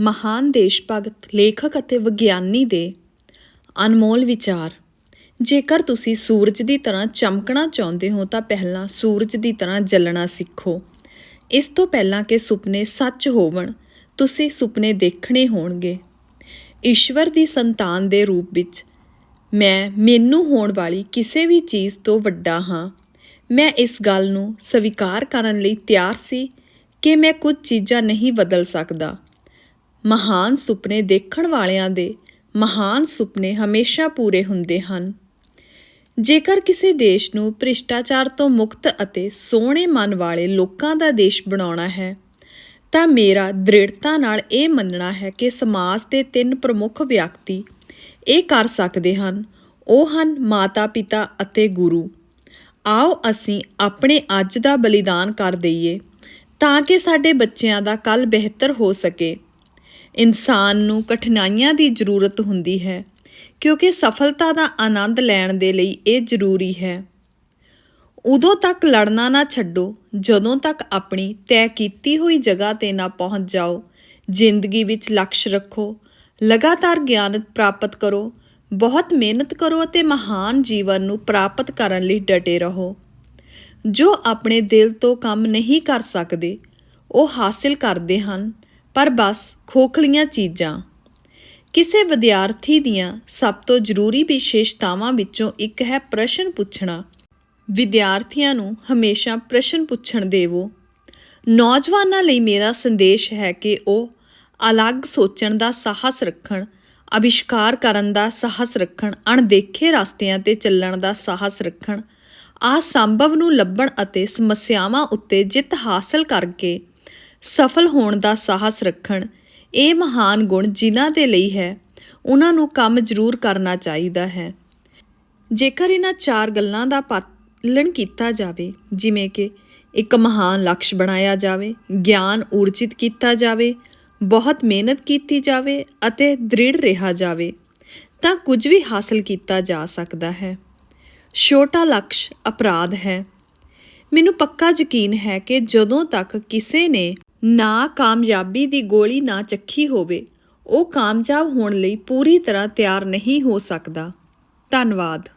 ਮਹਾਨ ਦੇਸ਼ ਭਗਤ ਲੇਖਕ ਅਤੇ ਵਿਗਿਆਨੀ ਦੇ ਅਨਮੋਲ ਵਿਚਾਰ। ਜੇਕਰ ਤੁਸੀਂ ਸੂਰਜ ਦੀ ਤਰ੍ਹਾਂ ਚਮਕਣਾ ਚਾਹੁੰਦੇ ਹੋ, ਤਾਂ ਪਹਿਲਾਂ ਸੂਰਜ ਦੀ ਤਰ੍ਹਾਂ ਜਲਣਾ ਸਿੱਖੋ। ਇਸ ਤੋਂ ਪਹਿਲਾਂ ਕਿ ਸੁਪਨੇ ਸੱਚ ਹੋਵਣ, ਤੁਸੀਂ ਸੁਪਨੇ ਦੇਖਣੇ ਹੋਣਗੇ। ਈਸ਼ਵਰ ਦੀ ਸੰਤਾਨ ਦੇ ਰੂਪ ਵਿੱਚ, ਮੈਂ ਮੈਨੂੰ ਹੋਣ ਵਾਲੀ ਕਿਸੇ ਵੀ ਚੀਜ਼ ਤੋਂ ਵੱਡਾ ਹਾਂ। ਮੈਂ ਇਸ ਗੱਲ ਨੂੰ ਸਵੀਕਾਰ ਕਰਨ ਲਈ ਤਿਆਰ ਸੀ ਕਿ ਮੈਂ ਕੁਝ ਚੀਜ਼ਾਂ ਨਹੀਂ ਬਦਲ ਸਕਦਾ। ਮਹਾਨ ਸੁਪਨੇ ਦੇਖਣ ਵਾਲਿਆਂ ਦੇ ਮਹਾਨ ਸੁਪਨੇ ਹਮੇਸ਼ਾ ਪੂਰੇ ਹੁੰਦੇ ਹਨ। ਜੇਕਰ ਕਿਸੇ ਦੇਸ਼ ਨੂੰ ਭ੍ਰਿਸ਼ਟਾਚਾਰ ਤੋਂ ਮੁਕਤ ਅਤੇ ਸੋਹਣੇ ਮਨ ਵਾਲੇ ਲੋਕਾਂ ਦਾ ਦੇਸ਼ ਬਣਾਉਣਾ ਹੈ, ਤਾਂ ਮੇਰਾ ਦ੍ਰਿੜਤਾ ਨਾਲ ਇਹ ਮੰਨਣਾ ਹੈ ਕਿ ਸਮਾਜ ਦੇ ਤਿੰਨ ਪ੍ਰਮੁੱਖ ਵਿਅਕਤੀ ਇਹ ਕਰ ਸਕਦੇ ਹਨ। ਉਹ ਹਨ ਮਾਤਾ ਪਿਤਾ ਅਤੇ ਗੁਰੂ। ਆਓ ਅਸੀਂ ਆਪਣੇ ਅੱਜ ਦਾ ਬਲੀਦਾਨ ਕਰ ਦਈਏ, ਤਾਂ ਕਿ ਸਾਡੇ ਬੱਚਿਆਂ ਦਾ ਕੱਲ ਬਿਹਤਰ ਹੋ ਸਕੇ। ਇਨਸਾਨ ਨੂੰ ਕਠਿਨਾਈਆਂ ਦੀ ਜ਼ਰੂਰਤ ਹੁੰਦੀ ਹੈ, ਕਿਉਂਕਿ ਸਫਲਤਾ ਦਾ ਆਨੰਦ ਲੈਣ ਦੇ ਲਈ ਇਹ ਜ਼ਰੂਰੀ ਹੈ। ਉਦੋਂ ਤੱਕ ਲੜਨਾ ਨਾ ਛੱਡੋ, ਜਦੋਂ ਤੱਕ ਆਪਣੀ ਤੈਅ ਕੀਤੀ ਹੋਈ ਜਗ੍ਹਾ ਤੇ ਨਾ ਪਹੁੰਚ ਜਾਓ। ਜ਼ਿੰਦਗੀ ਵਿੱਚ ਲਕਸ਼ ਰੱਖੋ, ਲਗਾਤਾਰ ਗਿਆਨ ਪ੍ਰਾਪਤ ਕਰੋ, ਬਹੁਤ ਮਿਹਨਤ ਕਰੋ ਅਤੇ ਮਹਾਨ ਜੀਵਨ ਨੂੰ ਪ੍ਰਾਪਤ ਕਰਨ ਲਈ ਡਟੇ ਰਹੋ। ਜੋ ਆਪਣੇ ਦਿਲ ਤੋਂ ਕੰਮ ਨਹੀਂ ਕਰ ਸਕਦੇ, ਉਹ ਹਾਸਿਲ ਕਰਦੇ ਹਨ। ਪਰ ਬਸ ਖੋਖਲੀਆਂ ਚੀਜ਼ਾਂ। ਕਿਸੇ ਵਿਦਿਆਰਥੀ ਦੀਆਂ ਸਭ ਤੋਂ ਜ਼ਰੂਰੀ ਵਿਸ਼ੇਸ਼ਤਾਵਾਂ ਵਿੱਚੋਂ ਇੱਕ ਹੈ ਪ੍ਰਸ਼ਨ ਪੁੱਛਣਾ। ਵਿਦਿਆਰਥੀਆਂ ਨੂੰ ਹਮੇਸ਼ਾ ਪ੍ਰਸ਼ਨ ਪੁੱਛਣ ਦੇਵੋ। ਨੌਜਵਾਨਾਂ ਲਈ ਮੇਰਾ ਸੰਦੇਸ਼ ਹੈ ਕਿ ਉਹ ਅਲੱਗ ਸੋਚਣ ਦਾ ਸਾਹਸ ਰੱਖਣ, ਅਵਿਸ਼ਕਾਰ ਕਰਨ ਦਾ ਸਾਹਸ ਰੱਖਣ, ਅਣਦੇਖੇ ਰਸਤਿਆਂ ਤੇ ਚੱਲਣ ਦਾ ਸਾਹਸ ਰੱਖਣ ਆ ਸੰਭਵ ਨੂੰ ਲੱਭਣ ਅਤੇ ਸਮੱਸਿਆਵਾਂ ਉੱਤੇ ਜਿੱਤ ਹਾਸਲ ਕਰਕੇ ਸਫਲ ਹੋਣ ਦਾ ਸਾਹਸ ਰੱਖਣ। ਇਹ ਮਹਾਨ ਗੁਣ ਜਿਨ੍ਹਾਂ ਦੇ ਲਈ ਹੈ ਉਹਨਾਂ ਨੂੰ ਕੰਮ ਜ਼ਰੂਰ ਕਰਨਾ ਚਾਹੀਦਾ ਹੈ। ਜੇਕਰ ਇਹਨਾਂ ਚਾਰ ਗੱਲਾਂ ਦਾ ਪਾਲਣ ਕੀਤਾ ਜਾਵੇ, ਜਿਵੇਂ ਕਿ ਇੱਕ ਮਹਾਨ ਲਕਸ਼ ਬਣਾਇਆ ਜਾਵੇ, ਗਿਆਨ ਊਰਜਿਤ ਕੀਤਾ ਜਾਵੇ, ਬਹੁਤ ਮਿਹਨਤ ਕੀਤੀ ਜਾਵੇ ਅਤੇ ਦ੍ਰਿੜ ਰਿਹਾ ਜਾਵੇ, ਤਾਂ ਕੁਝ ਵੀ ਹਾਸਲ ਕੀਤਾ ਜਾ ਸਕਦਾ ਹੈ। ਛੋਟਾ ਲਕਸ਼ ਅਪਰਾਧ ਹੈ। ਮੈਨੂੰ ਪੱਕਾ ਯਕੀਨ ਹੈ ਕਿ ਜਦੋਂ ਤੱਕ ਕਿਸੇ ਨੇ ਨਾ ਕਾਮਯਾਬੀ ਦੀ ਗੋਲੀ ਨਾ ਚੱਖੀ ਹੋਵੇ, ਉਹ ਕਾਮਯਾਬ ਹੋਣ ਲਈ ਪੂਰੀ ਤਰ੍ਹਾਂ ਤਿਆਰ ਨਹੀਂ ਹੋ ਸਕਦਾ। ਧੰਨਵਾਦ।